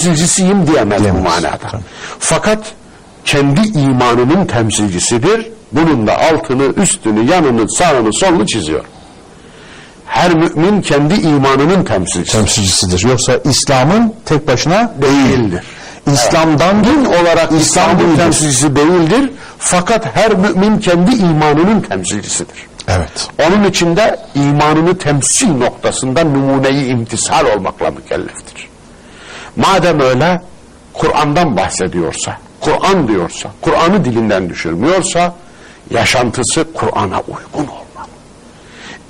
temsilcisiyim diyemez bu Diyemez, manada. Fakat kendi imanının temsilcisidir. Bunun da altını, üstünü, yanını, sağını, solunu çiziyor. Her mümin kendi imanının temsilcisidir. temsilcisidir. Yoksa İslam'ın tek başına Değildir. İslam'dan Din olarak İslam İslam'ın temsilcisi değildir. Fakat her mümin kendi imanının temsilcisidir. Evet. Onun içinde imanını temsil noktasında numuneyi imtisal olmakla mükelleftir. Madem öyle Kur'an'dan bahsediyorsa, Kur'an diyorsa, Kur'an'ı dilinden düşürmüyorsa yaşantısı Kur'an'a uygun olmalı.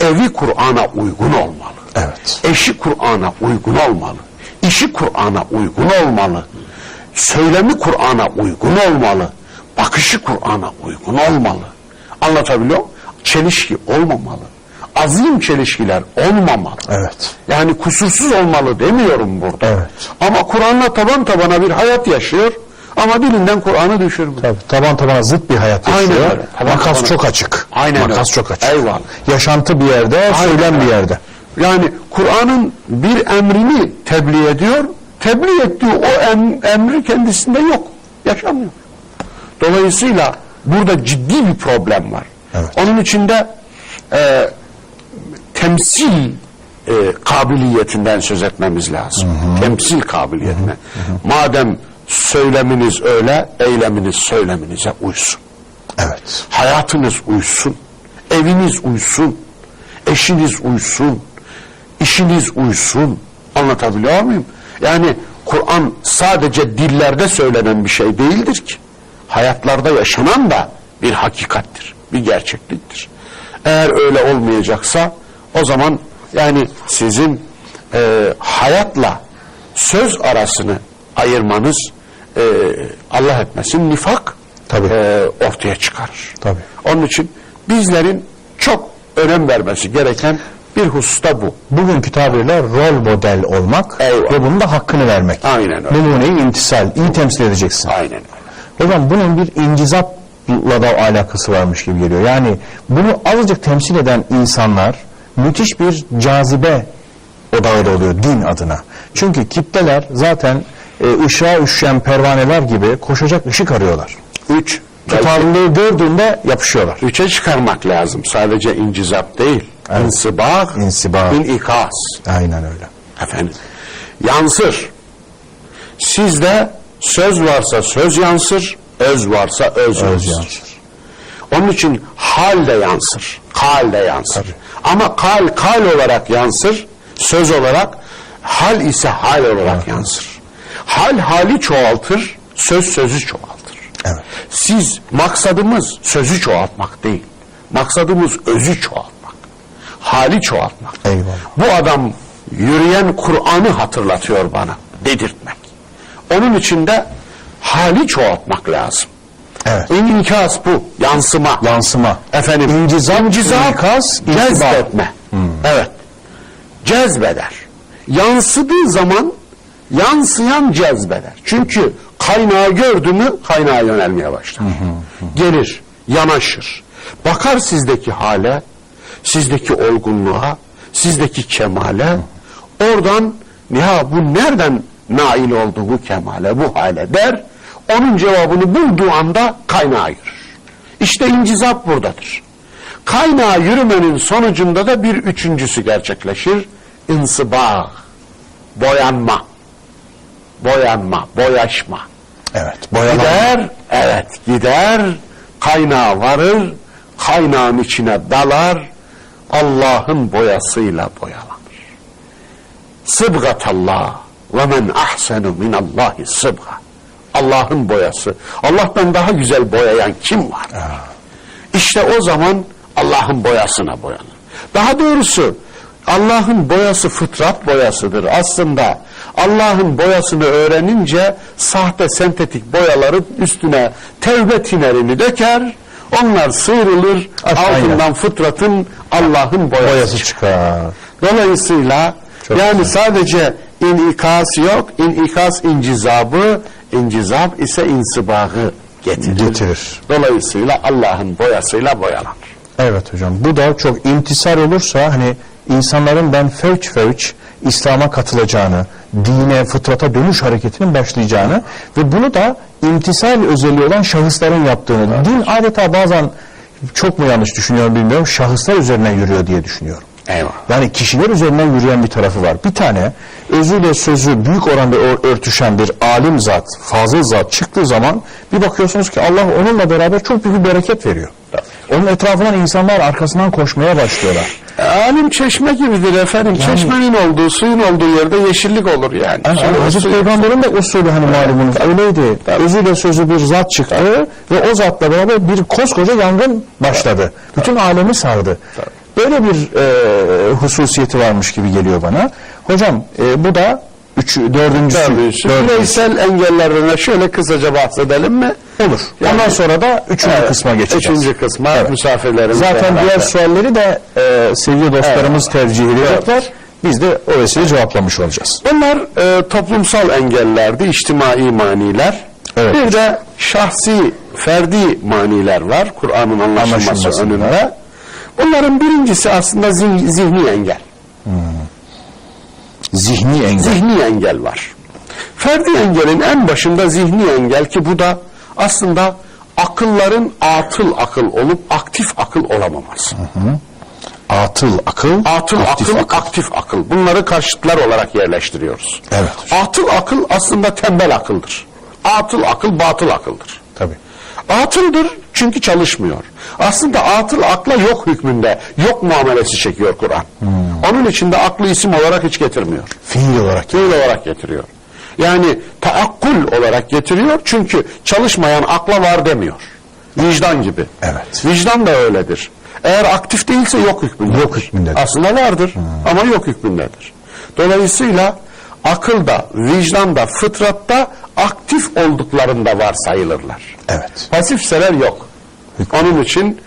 Evi Kur'an'a uygun olmalı. Evet. Eşi Kur'an'a uygun olmalı. İşi Kur'an'a uygun olmalı. Söylemi Kur'an'a uygun olmalı. Bakışı Kur'an'a uygun olmalı. Anlatabiliyor muyum? Çelişki olmamalı. Azim çelişkiler olmamalı. Evet. Yani kusursuz olmalı demiyorum burada. Evet. Ama Kur'an'la taban tabana bir hayat yaşıyor ama dilinden Kur'an'ı düşürmüyor. Tabii, taban tabana zıt bir hayat Aynen yaşıyor. öyle. Taban Makas tabana. çok açık. Aynen Makas öyle. çok açık. Eyvallah. Yaşantı bir yerde, söylem bir yerde. Yani Kur'an'ın bir emrini tebliğ ediyor. Tebliğ ettiği o em- emri kendisinde yok. Yaşamıyor. Dolayısıyla burada ciddi bir problem var. Evet. Onun içinde e, temsil e, kabiliyetinden söz etmemiz lazım. Temsil kabiliyetine. Madem söyleminiz öyle, eyleminiz söyleminize uysun. Evet. Hayatınız uysun, eviniz uysun, eşiniz uysun, işiniz uysun. Anlatabiliyor muyum? Yani Kur'an sadece dillerde söylenen bir şey değildir ki. Hayatlarda yaşanan da bir hakikattir, bir gerçekliktir. Eğer öyle olmayacaksa o zaman yani sizin e, hayatla söz arasını ayırmanız e, Allah etmesin nifak Tabii. e, ortaya çıkarır. Tabii. Onun için bizlerin çok önem vermesi gereken bir hususta bu. Bugünkü tabirle rol model olmak Eyvallah. ve bunun da hakkını vermek. Aynen öyle. Numuneyi imtisal, iyi temsil edeceksin. Aynen öyle. Hocam bunun bir incizapla da alakası varmış gibi geliyor. Yani bunu azıcık temsil eden insanlar müthiş bir cazibe odağı da oluyor din adına. Çünkü kitleler zaten e, ışığa üşüyen pervaneler gibi koşacak ışık arıyorlar. Üç, Tutarlılığı gördüğünde yapışıyorlar. üçe çıkarmak lazım. Sadece incizap değil. Evet. İnsibak, İnsibak. inikaz. Aynen öyle. Efendim. Yansır. Sizde söz varsa söz yansır, öz varsa öz, Öz yansır. yansır. Onun için hal de yansır, kal de yansır. Tabii. Ama kal kal olarak yansır, söz olarak, hal ise hal olarak yansır. Hal hali çoğaltır, söz sözü çoğaltır. Evet. Siz maksadımız sözü çoğaltmak değil. Maksadımız özü çoğaltmak. Hali çoğaltmak. Eyvallah. Bu adam yürüyen Kur'an'ı hatırlatıyor bana. Dedirtmek. Onun içinde hali çoğaltmak lazım. Evet. İnikas bu. Yansıma. Yansıma. Efendim. İncizap, incizap, inkaz, cezbetme. Evet. Cezbeder. Yansıdığı zaman yansıyan cezbeder. Çünkü kaynağı gördü mü kaynağa yönelmeye başlar. Gelir, yanaşır. Bakar sizdeki hale, sizdeki olgunluğa, sizdeki kemale. Oradan ya bu nereden nail oldu bu kemale, bu hale der. Onun cevabını bulduğu anda kaynağa yürür. İşte incizap buradadır. Kaynağa yürümenin sonucunda da bir üçüncüsü gerçekleşir. İnsıbağ, boyanma, boyanma, boyaşma. Evet. Boyanan. Gider, evet gider, kaynağa varır, kaynağın içine dalar, Allah'ın boyasıyla boyalanır. Sıbgatallah ve men ahsenu minallahi sıbga. Allah'ın boyası. Allah'tan daha güzel boyayan kim var? İşte o zaman Allah'ın boyasına boyanır. Daha doğrusu Allah'ın boyası fıtrat boyasıdır. Aslında Allah'ın boyasını öğrenince sahte sentetik boyaların üstüne tevbe tinerini döker. Onlar sıyrılır. Aşağıya. Altından fıtratın Allah'ın boyası, Boyası çıkar. çıkar. Dolayısıyla Çok yani güzel. sadece inikas yok. İnikas incizabı, incizab ise insibağı getirir. Getirir. Dolayısıyla Allah'ın boyasıyla boyalanır. Evet hocam. Bu da çok imtisal olursa hani insanların ben fevç fevç İslam'a katılacağını, dine, fıtrata dönüş hareketinin başlayacağını ve bunu da imtisal özelliği olan şahısların yaptığını, din adeta bazen çok mu yanlış düşünüyorum bilmiyorum, şahıslar üzerinden yürüyor diye düşünüyorum. Eyvah. Yani kişiler üzerinden yürüyen bir tarafı var. Bir tane özüyle sözü büyük oranda ör- örtüşen bir alim zat, fazıl zat çıktığı zaman bir bakıyorsunuz ki Allah onunla beraber çok büyük bir bereket veriyor. Onun etrafından insanlar arkasından koşmaya başlıyorlar. Alim çeşme gibidir efendim. Çeşmenin olduğu, suyun olduğu yerde yeşillik olur yani. Yani Sonra Hazreti suyu- Peygamber'in de usulü hani malumunuz öyleydi. Özüyle sözü bir zat çıktı ve o zatla beraber bir koskoca yangın başladı. Bütün alemi sardı. Böyle bir e, hususiyeti varmış gibi geliyor bana. Hocam e, bu da üç, dördüncüsü. Dördüncüsü. Dördüncüsü. Bireysel engellerine şöyle kısaca bahsedelim mi? Olur. Yani- Ondan sonra da üçüncü Evet, kısma geçeceğiz. Üçüncü kısma Evet. misafirlerimiz Zaten diğer sualleri de e, sevgili dostlarımız tercih edecekler. Biz de o vesile cevaplamış olacağız. Bunlar e, toplumsal engellerdi, içtimai maniler. Evet. Bir de şahsi, ferdi maniler var Kur'an'ın anlaşılması Anlaşılmasında. önünde. Bunların birincisi aslında zih- zihni engel. Zihni engel. Zihni engel var. Ferdi engelin en başında zihni engel ki bu da aslında akılların atıl akıl olup aktif akıl olamaması. Atıl akıl. Atıl aktif akıl, aktif akıl. Bunları karşıtlar olarak yerleştiriyoruz. Evet. Atıl akıl aslında tembel akıldır. Atıl akıl batıl akıldır. Tabii. Atıldır çünkü çalışmıyor. Aslında atıl akla yok hükmünde, yok muamelesi çekiyor Kur'an. Onun için de aklı isim olarak hiç getirmiyor. Fiil olarak. Fiil olarak getiriyor. Yani taakkul olarak getiriyor çünkü çalışmayan akla var demiyor. Vicdan gibi. Evet. Vicdan da öyledir. Eğer aktif değilse yok hükmündedir. Yok hükmündedir. Aslında vardır ama yok hükmündedir. Dolayısıyla akılda, vicdanda, fıtratta aktif olduklarında var sayılırlar. Evet. Pasifseler yok. Onun için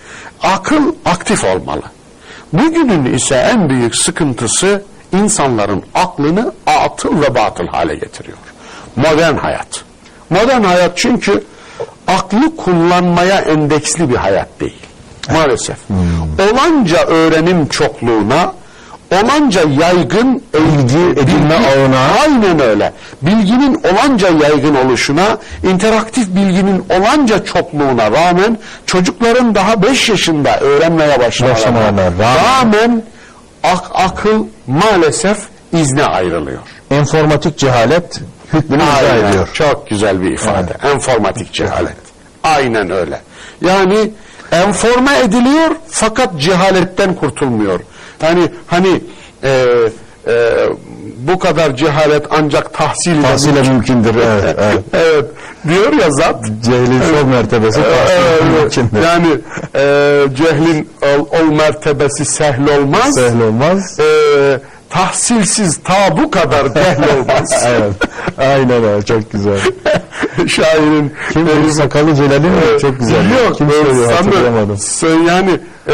akıl aktif olmalı. Bugünün ise en büyük sıkıntısı insanların aklını atıl ve batıl hale getiriyor. Modern hayat. Modern hayat çünkü aklı kullanmaya endeksli bir hayat değil. Maalesef. Olanca öğrenim çokluğuna, olanca yaygın Bilgi edinme ağına. Aynen öyle. Bilginin olanca yaygın oluşuna, interaktif bilginin olanca çokluğuna rağmen çocukların daha 5 yaşında öğrenmeye başlamalarına rağmen- rağmen ak- akıl maalesef izne ayrılıyor. Enformatik cehalet hükmünü Aynen. ediyor. Çok güzel bir ifade. Enformatik cehalet. Aynen öyle. Yani enforme ediliyor fakat cehaletten kurtulmuyor. Yani hani e, e, bu kadar cehalet ancak tahsil ile Tahsile mümkündür. Evet. evet. evet diyor ya zat. Cehlin son mertebesi tahsile Evet, mümkündür. yani e, cehlin ol, ol mertebesi sehl olmaz. Sehl olmaz. E, tahsilsiz ta bu kadar cehl olmaz. evet. Aynen öyle. Çok güzel. Şairin Kim e, sakalı Celali mi? Çok güzel. Yok, Kim e, söylüyor sö- Yani e,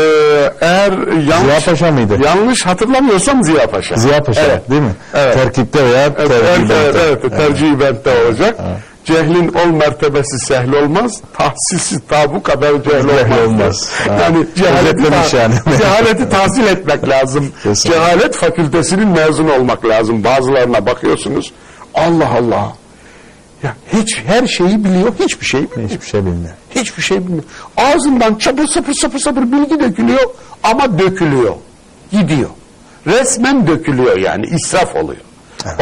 eğer yanlış, Ziya Paşa mıydı? yanlış hatırlamıyorsam Ziya Paşa. Ziya Paşa Evet. değil mi? Evet. Terkipte veya Evet, evet, evet, evet, tercih bentte olacak. Cehlin ol mertebesi sehl olmaz. Tahsilsiz ta bu kadar cehl olmaz. olmaz. Yani cehaleti, ta- yani. cehaleti tahsil etmek lazım. Kesinlikle. Cehalet fakültesinin mezun olmak lazım. Bazılarına bakıyorsunuz. Allah Allah. Ya hiç her şeyi biliyor, hiçbir şey bilmiyor. Hiçbir şey bilmiyor. Hiçbir şey bilmiyor. Ağzından çapır sapır sapır sapır bilgi dökülüyor ama dökülüyor. Gidiyor. Resmen dökülüyor yani israf oluyor.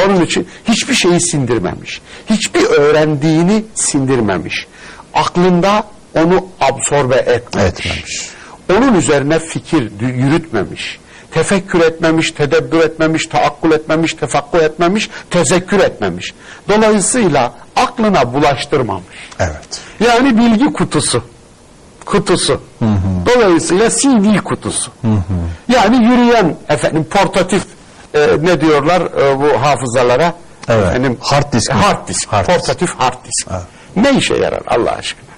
Onun için hiçbir şeyi sindirmemiş. Hiçbir öğrendiğini sindirmemiş. Aklında onu absorbe etmemiş. Etmemiş. Onun üzerine fikir yürütmemiş. Tefekkür etmemiş, tedebbür etmemiş, taakkul etmemiş, tefakkuh etmemiş, tezekkür etmemiş. Dolayısıyla aklına bulaştırmamış. Evet. Yani bilgi kutusu. Kutusu. Dolayısıyla CD kutusu. Yani yürüyen efendim portatif e, ne diyorlar e, bu hafızalara? Evet. Efendim, Hard disk? Hard disk. Hard disk. portatif hard disk. Ne işe yarar Allah aşkına?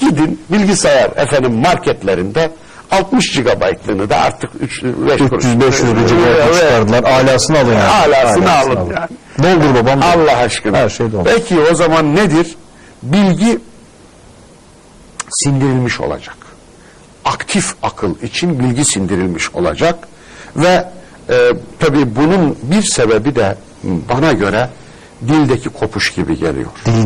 Gidin bilgisayar efendim marketlerinde 60 GB'lığını da artık 3 5 300-500 GB çıkardılar. Alasını alın yani. Alasını alın yani. Doldur babam. Allah aşkına. Her şey doldur. Peki o zaman nedir? Bilgi sindirilmiş olacak. Aktif akıl için bilgi sindirilmiş olacak ve e, tabii bunun bir sebebi de bana göre dildeki kopuş gibi geliyor. Dilde